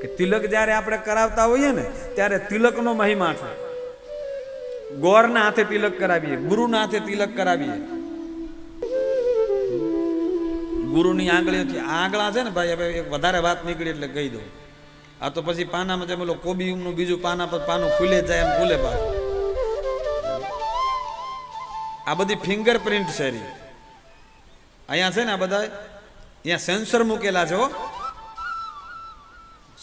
કે તિલક જ્યારે આપણે કરાવતા હોઈએ ને, ત્યારે તિલકનો મહિમા છે. ગોરના હાથે તિલક કરાવીએ, ગુરુના હાથે તિલક કરાવીએ. ગુરુની આંગળીઓથી આંગળા છે ને ભાઈ, હવે એક વધારે વાત નીકળી એટલે કહી દઉં. આ તો પછી પાનામાં જેમ ઓલો કોબીનું બીજું પાના પર પાનું ખુલે જાય એમ ખુલે પાછું. આ બધી ફિંગર પ્રિન્ટ છે રી અહીંયા છે ને આ બધા, અહીંયા સેન્સર મૂકેલા છે હો.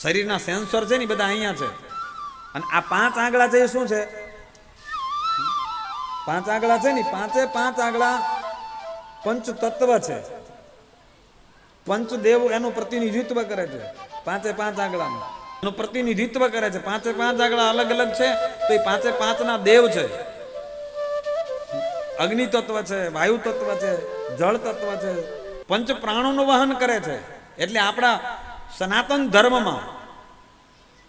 શરીરના સેન્સર છે ને બધા અહીંયા છે. અને આ પાંચ આંગળા છે એ શું છે? પાંચ આંગળા છે ને પાંચે પાંચ આંગળા પંચ તત્વ છે. પંચદેવ એનું પ્રતિનિધિત્વ કરે છે. પાંચે પાંચ આંગળાનું. એનું પ્રતિનિધિત્વ કરે છે. પાંચે પાંચ આંગળા અલગ અલગ છે, તો એ પાંચે પાંચના દેવ છે. અગ્નિ તત્વ છે વાયુ તત્વ છે જળ તત્વ છે. પંચ પ્રાણોનું વહન કરે છે. એટલે આપણા સનાતન ધર્મમાં.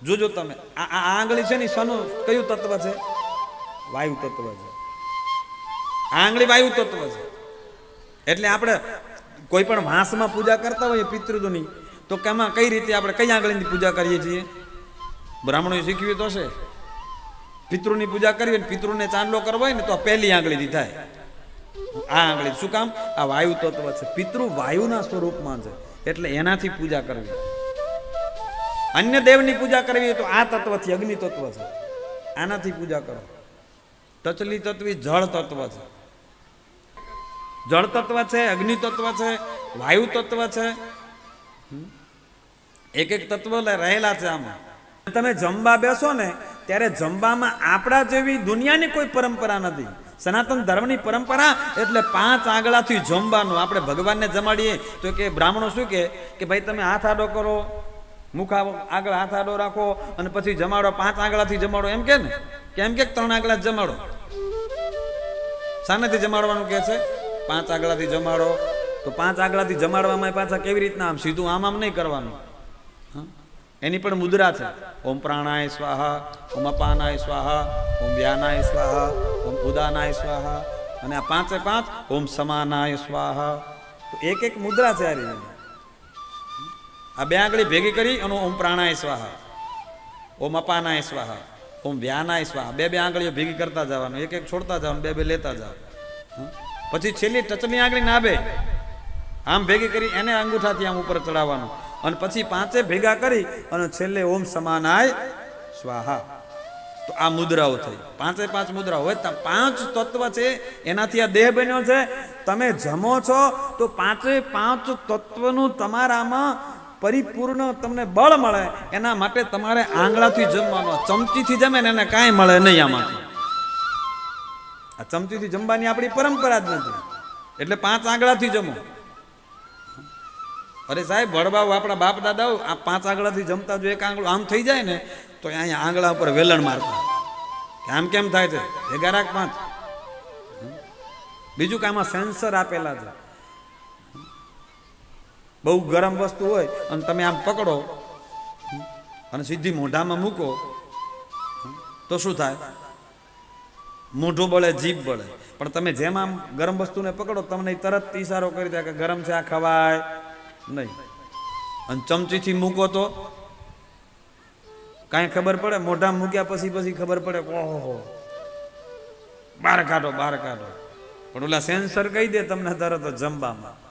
જોજો તમે, આ આ આંગળી છે ને શનું કયું તત્વ છે? વાયુ તત્વ છે. આ આંગળી વાયુ તત્વ છે. એટલે આપણે કોઈ પણ વાંસમાં પૂજા કરતા હોઈએ પિતૃદોની તો કેમાં કઈ રીતે આપણે કઈ આંગળીની પૂજા કરીએ છીએ? બ્રાહ્મણોએ શીખવી તો છે પિતૃની પૂજા કરવી ને પિતૃને ચાંદલો કરવો હોય ને, તો પહેલી આંગળીથી થાય. આ આંગળી શું કામ? આ વાયુ તત્વ છે. પિતૃ વાયુના સ્વરૂપમાં છે. એટલે એનાથી પૂજા કરવી. અન્ય દેવની પૂજા કરવી તો આ તત્વથી અગ્નિ તત્વ છે. આનાથી પૂજા કરો. ટચલી તત્વ જળ તત્વ છે. જળ તત્વ છે, અગ્નિ તત્વ છે, વાયુ તત્વ છે? એક એક તત્વ રહેલા છે આમાં. તમે જમવા બેસો ને, ત્યારે જમવામાં આપણા જેવી દુનિયાની કોઈ પરંપરા નથી. સનાતન ધર્મની પરંપરા એટલે પાંચ આંગળાથી જમવાનું. આપણે ભગવાનને જમાડીએ તો કે બ્રાહ્મણો શું કે? કે ભાઈ તમે હાથ આડો કરો, મુખ આગળ હાથ આડો રાખો અને પછી જમાડો, પાંચ આંગળાથી જમાડો. એમ કે ને? કે એમ કે ત્રણ આંગળા જમાડો? શાનાથી જમાડવાનું કે છે? પાંચ આંગળાથી જમાડો. તો પાંચ આંગળાથી જમાડવામાં પાછા કેવી રીતના આમ? સીધું આમ આમ નહીં કરવાનું. હા? એની પણ મુદ્રા છે. ઓમ પ્રાણાય સ્વાહા, ઓમ અપાનાય સ્વાહા, ઓમ વ્યાનાય સ્વાહા, ઓમ ઉદાનાય સ્વાહા અને આ પાંચે પાંચ ઓમ સમાનાય સ્વાહા. તો એક એક મુદ્રા છે આ આ બે આંગળી ભેગી કરી અને ઓમ પ્રાણાય સ્વાહા, ઓમ અપાનાય સ્વાહા, ઓમ વ્યાનાય સ્વાહા. બે બે આંગળીઓ ભેગી કરતા જવાનું, એક એક છોડતા જવાનું, બે બે લેતા જાવ પછી છેલ્લી ટચની આંગળી નાભે. આમ ભેગી કરી એને અંગૂઠાથી આમ ઉપર ચડાવવાનું. અને પછી પાંચે ભેગા કરી અને છેલ્લે ઓમ સમાનાય સ્વાહા. તો આ મુદ્રાઓ થઈ. પાંચે પાંચ મુદ્રાઓ. હોય પાંચ તત્વ છે, એનાથી આ દેહ બન્યો છે. તમે જમો છો, તો પાંચે પાંચ તત્વનું તમારામાં પરિપૂર્ણ તમને બળ મળે. એના માટે તમારે આંગળાથી જમવાનો ચમચીથી જમે ને એને કાંઈ મળે નહીં આમાંથી. આ ચમચીથી જમવાની આપણી પરંપરા જ નથી. એટલે પાંચ આંગળાથી જમો. અરે સાહેબ, વડબાવ આપણા બાપ દાદાઓ, આ પાંચ આંગળાથી જમતા જો એક આંગળું આમ થઈ જાય ને, તો અહીંયા આંગળા ઉપર વેલણ મારતા. આમ કેમ થાય છે? ભેગા રાખ પાંચ. બીજું કે આમાં સેન્સર આપેલા છે. બહુ ગરમ વસ્તુ હોય અને તમે આમ પકડો અને સીધી મોઢામાં મૂકો, તો શું થાય? મોઢું બળે, જીભ બળે. પણ તમે જેમ આમ ગરમ વસ્તુને પકડો, તમને તરત ઈશારો કરી દે કે ગરમ છે, આ ખવાય. નહીં. અને ચમચીથી મૂકો તો કાંઈ ખબર પડે? મોઢા મૂક્યા પછી પછી ખબર પડે ઓહો. બહાર કાઢો બહાર કાઢો. પણ ઓલા સેન્સર કહી દે તમને તરત જમવામાં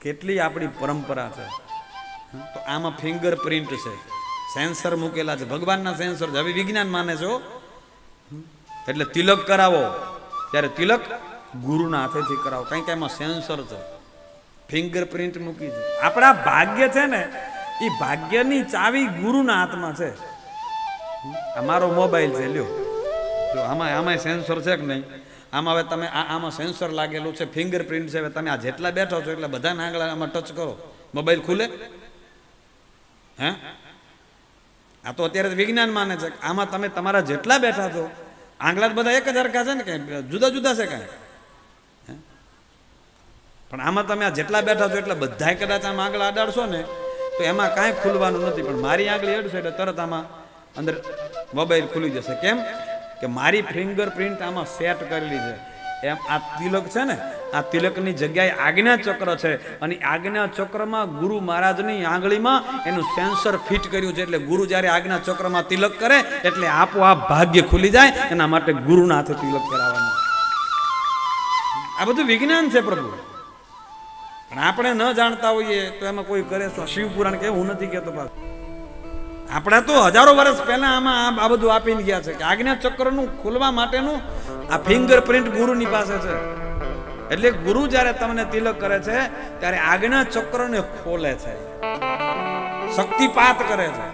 કેટલી આપણી પરંપરા છે. તો આમાં ફિંગર પ્રિન્ટ છે. સેન્સર મૂકેલા છે. ભગવાનના સેન્સર છે. હવે વિજ્ઞાન માને છો એટલે તિલક કરાવો. ત્યારે તિલક ગુરુના હાથેથી કરાવો. કંઈક એમાં સેન્સર છે. ફિંગર પ્રિન્ટ મૂકી છે આપણા ભાગ્ય છે ને, એ ભાગ્યની ચાવી ગુરુના હાથમાં છે. અમારો મોબાઈલ છે, લ્યો. જો આમાં આમાં સેન્સર છે કે નહીં? આમાં હવે તમે આ આમાં સેન્સર લાગેલું છે ફિંગરપ્રિન્ટ છે. હવે તમે આ જેટલા બેઠો છો એટલે બધાના આંગળા આમાં ટચ કરો. મોબાઈલ ખુલે? હે? આ તો અત્યારે વિજ્ઞાન માને છે આમાં તમે તમારા જેટલા બેઠા છો, આંગળા બધા એક જ હરખા છે ને કંઈ જુદા જુદા છે કાંઈ? પણ આમાં તમે આ જેટલા બેઠા છો એટલે બધાય કદાચ આમ આગળ અડાડશો ને, તો એમાં કાંઈ ખુલવાનું નથી, પણ મારી આંગળી અડશો એટલે તરત આમાં અંદર મોબાઈલ ખુલી જશે. કેમ? કે મારી ફિંગર પ્રિન્ટ આમાં સેટ કરેલી છે. એમ આ તિલક છે ને, આ તિલકની જગ્યાએ આજ્ઞા ચક્ર છે. અને આજ્ઞા ચક્રમાં ગુરુ મહારાજની આંગળીમાં એનું સેન્સર ફિટ કર્યું છે એટલે ગુરુ જ્યારે આજ્ઞા ચક્રમાં તિલક કરે એટલે આપોઆપ ભાગ્ય ખુલી જાય, એના માટે ગુરુના હાથે તિલક કરાવવાનું. આ બધું વિજ્ઞાન છે પ્રભુ. પણ આપણે ન જાણતા હોઈએ તો એમાં કોઈ કરે તો શિવ પુરાણ કે હું નથી કહેતો પાછું. આપણે તો હજારો વર્ષ પહેલા આમાં આ- બધું આપીને ગયા છે કે આજ્ઞા ચક્રનું ખોલવા માટેનું આ ફિંગરપ્રિન્ટ ગુરુની પાસે છે. એટલે ગુરુ જ્યારે તમને તિલક કરે છે, ત્યારે આજ્ઞા ચક્રને ખોલે છે. શક્તિપાત કરે છે.